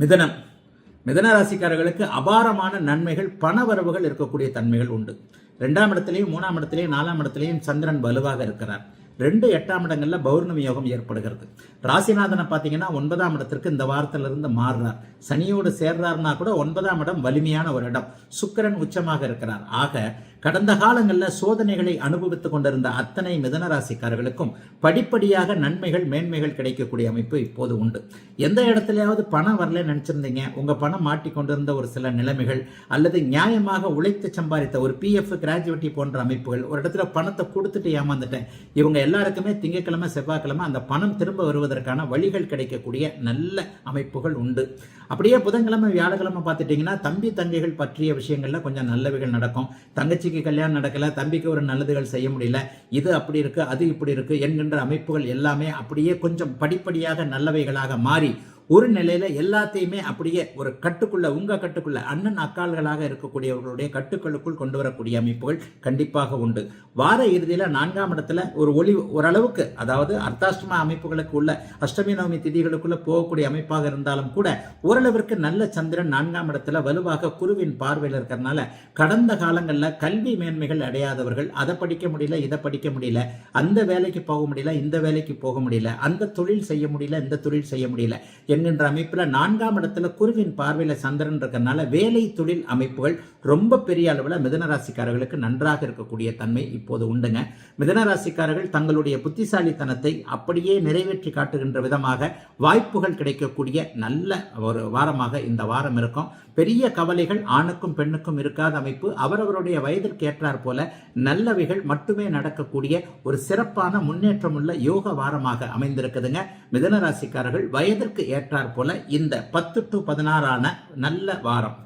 மிதனம். மிதன ராசிக்காரர்களுக்கு அபாரமான நன்மைகள் பணவரவுகள் இருக்கக்கூடிய தன்மைகள் உண்டு. ரெண்டாம் இடத்துலையும் மூணாம் இடத்துலையும் நாலாம் இடத்துலையும் சந்திரன் வலுவாக இருக்கிறார். ரெண்டு எட்டாம் இடங்களில் பௌர்ணமி யோகம் ஏற்படுகிறது. ராசிநாதனை பார்த்தீங்கன்னா ஒன்பதாம் இடத்திற்கு இந்த வாரத்திலிருந்து மாறுறார். சனியோடு சேர்றாருன்னா கூட ஒன்பதாம் இடம் வலிமையான ஒரு இடம். சுக்கிரன் உச்சமாக இருக்கிறார். ஆக கடந்த காலங்களில் சோதனைகளை அனுபவித்துக் கொண்டிருந்த அத்தனை மிதனராசிக்காரர்களுக்கும் படிப்படியாக நன்மைகள் மேன்மைகள் கிடைக்கக்கூடிய அமைப்பு இப்போது உண்டு. எந்த இடத்துலையாவது பணம் வரல நினச்சிருந்தீங்க? உங்கள் பணம் மாட்டிக்கொண்டிருந்த ஒரு சில நிலைமைகள் அல்லது நியாயமாக உழைத்து சம்பாதித்த ஒரு பிஎஃப் கிராஜுவேட்டி போன்ற அமைப்புகள் ஒரு இடத்துல பணத்தை கொடுத்துட்டு ஏமாந்துட்டேன். இவங்க எல்லாருக்குமே திங்கட்கிழமை செவ்வாய்க்கிழமை அந்த பணம் திரும்ப வருவதற்கான வழிகள் கிடைக்கக்கூடிய நல்ல அமைப்புகள் உண்டு. அப்படியே புதன்கிழமை வியாழக்கிழமை பார்த்துட்டிங்கன்னா தம்பி தங்கைகள் பற்றிய விஷயங்களில் கொஞ்சம் நல்லவைகள் நடக்கும். தங்கச்சிக்கு கல்யாணம் நடக்கல தம்பிக்கு ஒரு நல்லதுகள் செய்ய முடியல இது அப்படி இருக்கு அது இப்படி இருக்கு என்கின்ற அமைப்புகள் எல்லாமே அப்படியே கொஞ்சம் படிப்படியாக நல்லவைகளாக மாறி ஒரு நிலையில எல்லாத்தையுமே அப்படியே ஒரு கட்டுக்குள்ள உங்க கட்டுக்குள்ள அண்ணன் அக்கால்களாக இருக்கக்கூடியவர்களுடைய கட்டுக்களுக்குள் கொண்டு வரக்கூடிய அமைப்புகள் கண்டிப்பாக உண்டு. வார இறுதியில நான்காம் இடத்துல ஒரு ஒளி ஓரளவுக்கு அதாவது அர்த்தாஷ்டம அமைப்புகளுக்கு உள்ள அஷ்டமி நவமி திதிகளுக்குள்ள போகக்கூடிய அமைப்பாக இருந்தாலும் கூட ஓரளவிற்கு நல்ல சந்திரன் நான்காம் இடத்துல வலுவாக குருவின் பார்வையில் இருக்கிறதுனால கடந்த காலங்களில் கல்வி மேன்மைகள் அடையாதவர்கள் அதை படிக்க முடியல இதை படிக்க முடியல அந்த வேலைக்கு போக முடியல இந்த வேலைக்கு போக முடியல அந்த தொழில் செய்ய முடியல இந்த தொழில் செய்ய முடியல என்கின்ற அமைப்பில் நான்காம் இடத்துல குருவின் பார்வையில் சந்திரன் இருக்கிறதுனால வேலை தொழில் அமைப்புகள் ரொம்ப பெரிய அளவில் மிதனராசிக்காரர்களுக்கு நன்றாக இருக்கக்கூடிய தன்மை இப்போது உண்டுங்க. மிதனராசிக்காரர்கள் தங்களுடைய புத்திசாலித்தனத்தை அப்படியே நிறைவேற்றி காட்டுகின்ற விதமாக வாய்ப்புகள் கிடைக்கக்கூடிய நல்ல ஒரு வாரமாக இந்த வாரம் இருக்கும். பெரிய கவலைகள் ஆணுக்கும் பெண்ணுக்கும் இருக்காத அமைப்பு. அவரவருடைய வயதிற்கு ஏற்றாற் போல நல்லவைகள் மட்டுமே நடக்கக்கூடிய ஒரு சிறப்பான முன்னேற்றமுள்ள யோக வாரமாக அமைந்திருக்குதுங்க. மிதனராசிக்காரர்கள் வயதிற்கு ஏற்ற போல இந்த பத்து டு பதினாறான நல்ல வாரம்.